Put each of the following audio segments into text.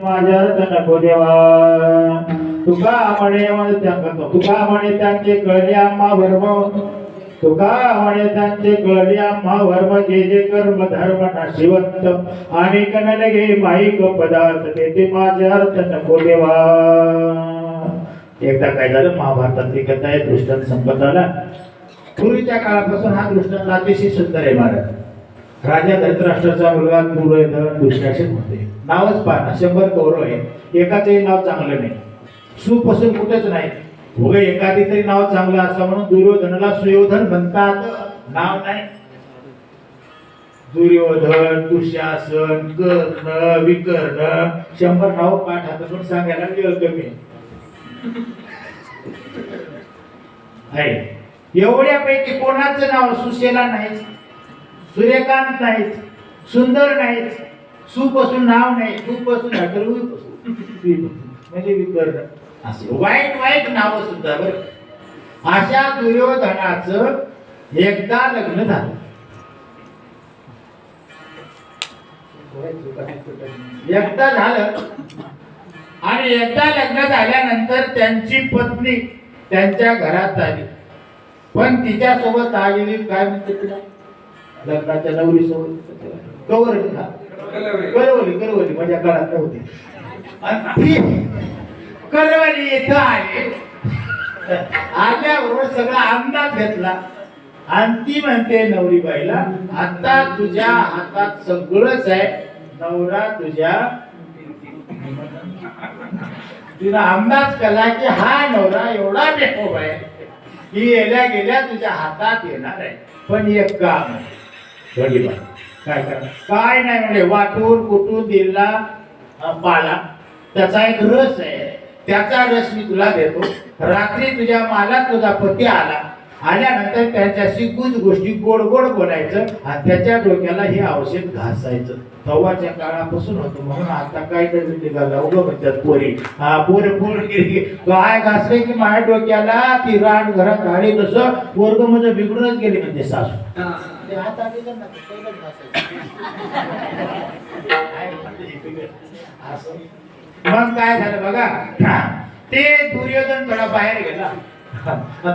माझ्या नको देवा तुका म्हणे तुका म्हणे त्यांचे कळले आम्हा वर्म तुका म्हणे त्यांचे कळले आम्हा वर्म जे जे कर्म धर्म नाशिवंत आणि कनलगे माईक पदार्थ ते ते माझ्या अर्थ नको देवा एकदा काय झालं महाभारतातली कथा आहे दृष्टांत संपत आला पूर्वीच्या काळापासून हा दृष्टांत अतिशय सुंदर आहे महाराज. राजा धृतराष्ट्राचा मुलगा दुर्योधन दुःशासन होते नावच पाहा शंभर कौरव आहे एकाचंही नाव चांगलं नाही. सुपासून कुठेच नाही. उगा एखादी तरी नाव चांगलं असं म्हणून दुर्योधनाला सुयोधन म्हणतात. नाव नाही. दुर्योधन दुशासन कर्ण विकर्ण शंभर नाव पाठ हातात पण सांगायला वेळ कमी आहे. एवढ्यापैकी कोणाचं नाव सुशेला नाही सूर्यकांत नाहीत सुंदर नाहीत सुपासून नाव नाही सुपासून म्हणजे विकर्ण असे. वाईट वाईट नाव सुद्धा बरं. अशा दुर्योधनाचं एकदा लग्न झालं. एकदा झालं. आणि एकदा लग्न झाल्यानंतर त्यांची पत्नी त्यांच्या घरात आली. पण तिच्यासोबत आलेली काय म्हणते तिला? लग्नाच्या नवरी सोबत कवरली का करवली करवली माझ्या काळात नव्हती. आणि करवली इथं आली आल्याबरोबर सगळा अंदाज घेतला. आणि ती म्हणते नवरी बाईला आता तुझ्या हातात सगळंच आहे. नवरा तुझ्या तिला अंदाज केला की हा नवरा एवढा बेकोब आहे. की येल्या गेल्या तुझ्या हातात येणार आहे. पण एक काम आहे. घडली काय करणार काय नाही म्हणजे वाटून कुठून दिला अं, पाला? त्याचा एक रस आहे. त्याचा रस मी तुला देतो. रात्री तुझ्या मालात तुझा पती आला. आल्यानंतर त्याच्याशी गुज गोष्टी गोड गोड बोलायचं आणि त्याच्या डोक्याला हे औषध घासायचं. तव्हाच्या काळापासून होतं. म्हणून आता काय नवीन निघाला. उभं म्हणतात पोरी. हा पोर पोर गेली काय घासले की माझ्या डोक्याला? ती रान घरात आली तसं. वर्ग म्हणजे बिघडूनच गेली म्हणजे सासू. मग काय झालं बघा? ते दुर्योधन थोडा बाहेर गेला.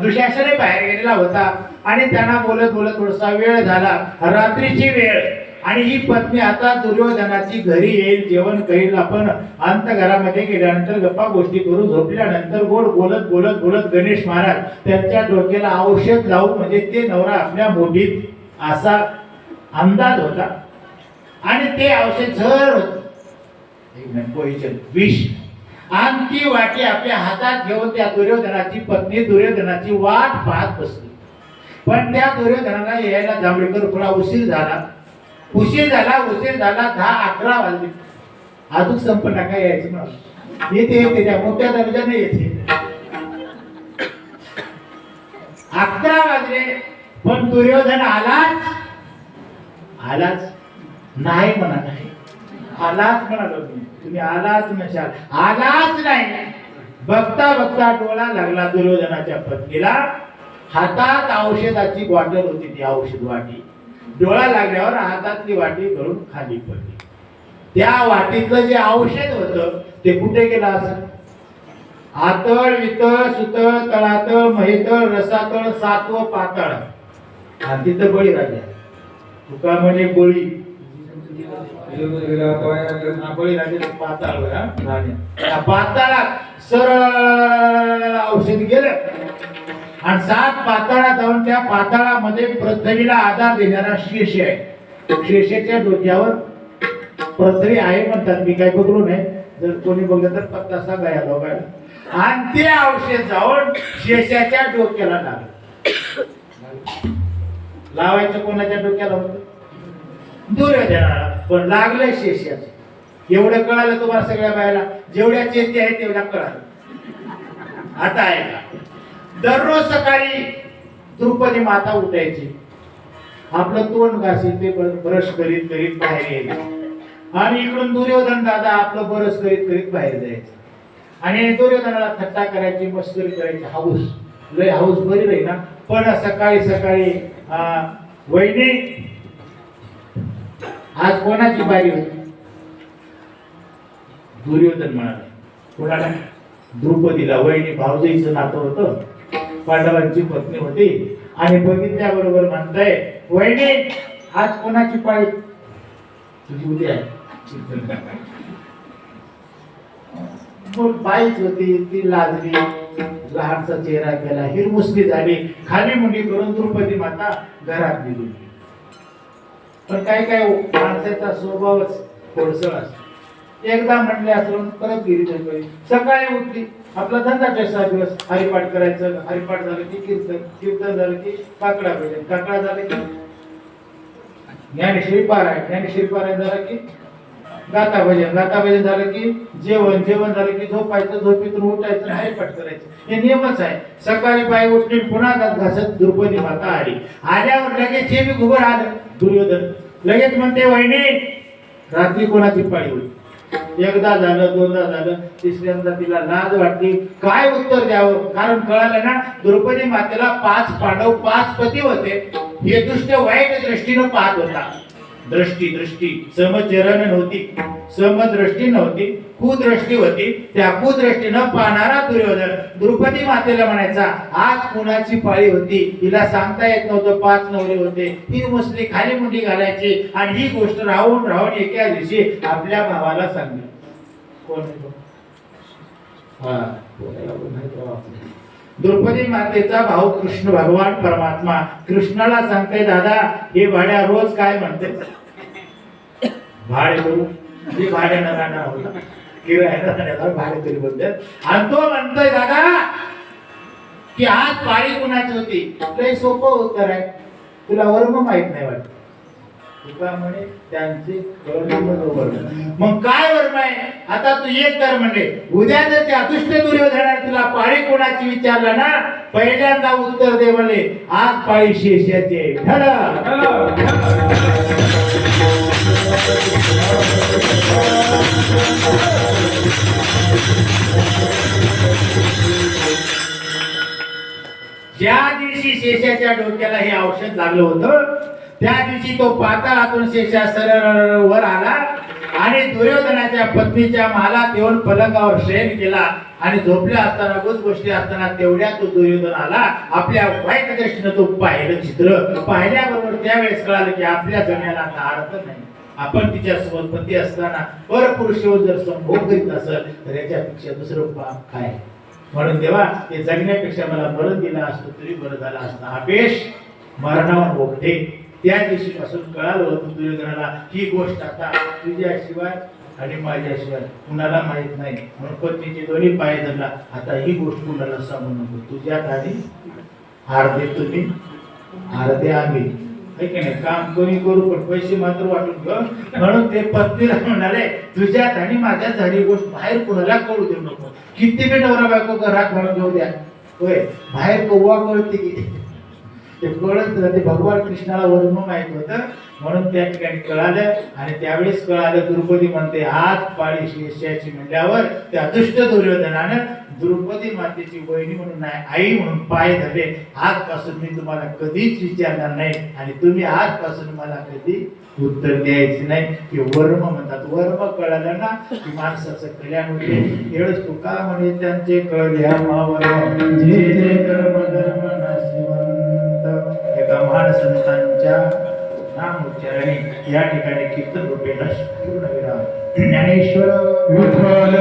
दुशासने बाहेर गेलेला होता. आणि त्यांना बोलत बोलत थोडासा वेळ झाला. रात्रीची वेळ. आणि ही पत्नी आता दुर्योधनाची घरी येईल जेवण करील. आपण अंत घरामध्ये गेल्यानंतर गप्पा गोष्टी करून झोपल्यानंतर गोड बोलत बोलत बोलत गणेश महाराज त्यांच्या डोक्याला औषध लावून म्हणजे ते नवरा आपल्या मोठीत असा अंदाज होता. आणि ते औषध झर होत. विष. आणि ती वाटी आपल्या हातात घेऊन त्या दुर्योधनाची पत्नी दुर्योधनाची वाट पाहत बसली. पण त्या दुर्योधनाला यायला जांभळेकर थोडा उशीर झाला. उशीर झाला उशीर झाला दहा अकरा वाजले. अजून संप नका यायचं म्हणून येते येते त्या मोठ्या दर्जाने येते. अकरा वाजले. पण दुर्योधन आलाच? आलाच नाही म्हणा नाही आलाच म्हणालो तुम्ही तुम्ही आलाच नशाल. आलाच नाही. बघता बघता डोळा लागला दुर्योधनाच्या पत्नीला. हातात औषधाची बॉटल होती ती औषध वाटी. डोळा लागल्यावर हातातली वाटी घरून खाली पडली. त्या वाटीतलं जे औषध होतं ते कुठे गेलं असं? आतळ वितळ सुतळ तळातळ महितळ रसातळ सातव पातळ. आणि तिथं बळी राजा तुका म्हणजे बळी बळी राजा पाताळ राजा पाताळात सरळ औषध गेलं. आणि सात पाताळात जाऊन त्या पाताळामध्ये पृथ्वीला आधार देणारा शेष आहे. शेषेच्या डोक्यावर पृथ्वी आहे म्हणतात. मी काय पकडू नये जर कोणी बघलं तर पत्ता सांगा या आणि ते औषध जाऊन शेषाच्या डोक्याला लागलं. लावायचं कोणाच्या डोक्याला? होतं दुर्योधनाला पण लागलं शेषाचं एवढं कळालं तुम्हाला सगळ्या बायला? जेवढ्या चेते आहेत तेवढ्या कळालं. आता आहे का दररोज सकाळी द्रुपदी माता उठायची. आपलं तोंड घासील ते ब्रश करीत करीत बाहेर यायचे. आणि इकडून दुर्योधन दादा आपलं बरस करीत करीत बाहेर जायचं. आणि दुर्योधनाला थट्टा करायची मस्करी करायची. हाऊस. लय हाऊस बरी राही ना. पण सकाळी सकाळी वहिनी. आज कोणाची बारी होती? दुर्योधन म्हणाला. कोणाला? द्रुपदीला. वहिनी भावजाईचं नातं होतं. पांडवांची पत्नी होती. आणि बघितल्याबरोबर म्हणताय वहिनी आज कोणाची पाळी? तुझी उद्या आहे. बाईच होती? ती लाजली. लहानचा चेहरा केला हिरमुसली झाली. खाली मुंडी करून द्रौपदी माता घरात निघून गेली. पण काही काय माणसाचा स्वभावच कोळसळ असतो. एकदा म्हटले असं परत गेली द्रौपदी सकाळी उठली. आपला धंदा कसा दिवस? हरिपाठ करायचं हरिपाठ झालं की कीर्तन कीर्तन झालं की काकडा भजन काकडा झालं की ज्ञानेश्वरी पारायण. ज्ञानेश्वरी पारायण झालं की गाता भजन गाता भजन झालं की जेवण जेवण झालं की झोपायचं झोपेतून उठायचं नाही हरिपाठ करायचं हे नियमच आहे. सकाळी पाय उठली पुन्हा दात घासत द्रौपदी माता आली. आल्यावर लगेच हे मी उभं आलं. दुर्योधन. लगेच म्हणते वहिनी रात्री कोणाची पाळी होती एकदा झालं दोनदा झालं. तिसऱ्यांदा तिला लाज वाटली. काय उत्तर द्यावं? कारण कळालं ना द्रौपदी मातेला पाच पांडव पाच पती होते. हे दृष्ट वाईट दृष्टीनं पाहत होता. दृष्टी दृष्टी. समचरण नव्हती. समदृष्टी नव्हती. कुदृष्टी होती. त्या कुदृष्टीनं पाहणारा दुर्योधन द्रुपदी मातेला म्हणायचा आज कुणाची पाळी होती? हिला सांगता येत नव्हतं. पाच नवरे होते. ती मुसली खाली मुंडी घालायची आणि ही गोष्ट राहून राहून एका दिवशी आपल्या भावाला सांगली. कोण हा, द्रुपदी द्रौपदी मातेचा भाऊ कृष्ण भगवान परमात्मा. कृष्णाला सांगते दादा हे भाड्या रोज काय म्हणते? भाडे करू. जे भाड्यानं राहणार होता भाडे तरी म्हणतात आणि तो म्हणतोय दादा की आज पाळी कुणाची होती? लय सोपं उत्तर आहे. तुला वर्म माहीत नाही वाटत. तुका म्हणे त्यांचे मग काय वर्म आहे? आता तू एक कर म्हणले उद्या जर ते दुष्ट दुर्योधना तुला पाळी कोणाची विचारलं ना पहिल्यांदा उत्तर दे म्हणले आज पाळी शेषाचे ज्या दिवशी शेषाच्या डोक्याला हे औषध लागलं होतं त्या दिवशी तो पाताळातून शेषा सरळ वर आला आणि दुर्योधनाच्या पत्नीच्या मालात येऊन पलंगावर शयन केला आणि झोपल्या असताना गुज गोष्टी असताना तेवढ्या तो दुर्योधन आला. आपल्या वाईट दृष्टीनं तो पाहिलं चित्र. पाहिल्याबरोबर त्यावेळेस कळालं की आपल्या जगण्याला आता अर्थ नाही. आपण तिच्या सोबत पती असताना परपुरुष जर संभोग करीत असेल तर याच्यापेक्षा दुसरं पाप काय? म्हणून देवा ते जगण्यापेक्षा मला मरण दिला असतो तरी बरं झालं असता. अपेश मरणावर ओढते त्या दिवशीपासून कळालं होतं दुर्योधनाला ही गोष्ट आता तुझ्याशिवाय आणि माझ्याशिवाय कुणाला माहीत नाही. म्हणून पत्नीचे दोन्ही पाय धरला. आता ही गोष्ट कुणाला सांगू नको. तुझ्यात आधी अर्धे तुम्ही अर्धे आम्ही. की नाही? काम कोणी करू पण पैसे मात्र वाटून घ म्हणून ते पत्नीला म्हणाले तुझ्यात आणि माझ्यात झाली गोष्ट बाहेर कुणाला कळू देऊ नको. किती बी नवरा बायको घरात म्हणून घेऊ द्या. होय बाहेर कौवा कळते की. ते कळत ते भगवान कृष्णाला वर्म माहीत होतं. म्हणून त्या ठिकाणी कळालं आणि त्यावेळेस कळालं द्रौपदी म्हणते हात पाळी शेषाची म्हणल्यावर त्या दुष्ट दुर्योधनानं द्रौपदी मातेची बहिणी म्हणून नाही आई म्हणून पाय धरले. आजपासून मी तुम्हाला कधीच विचारणार नाही आणि तुम्ही आजपासून मला कधी उत्तर द्यायचे नाही. हे वर्म म्हणतात. वर्म कळालं ना की माणसाचं कल्याण होते. एवढंच तू का म्हणे त्यांचे कळल्या मावर जे कर्म धर्म नाशिवंत संत एका महान संतांच्या नाम उच्चारणे या ठिकाणी कीर्तन रूपे पूर्ण विराम ज्ञानेश्वर विठ्ठल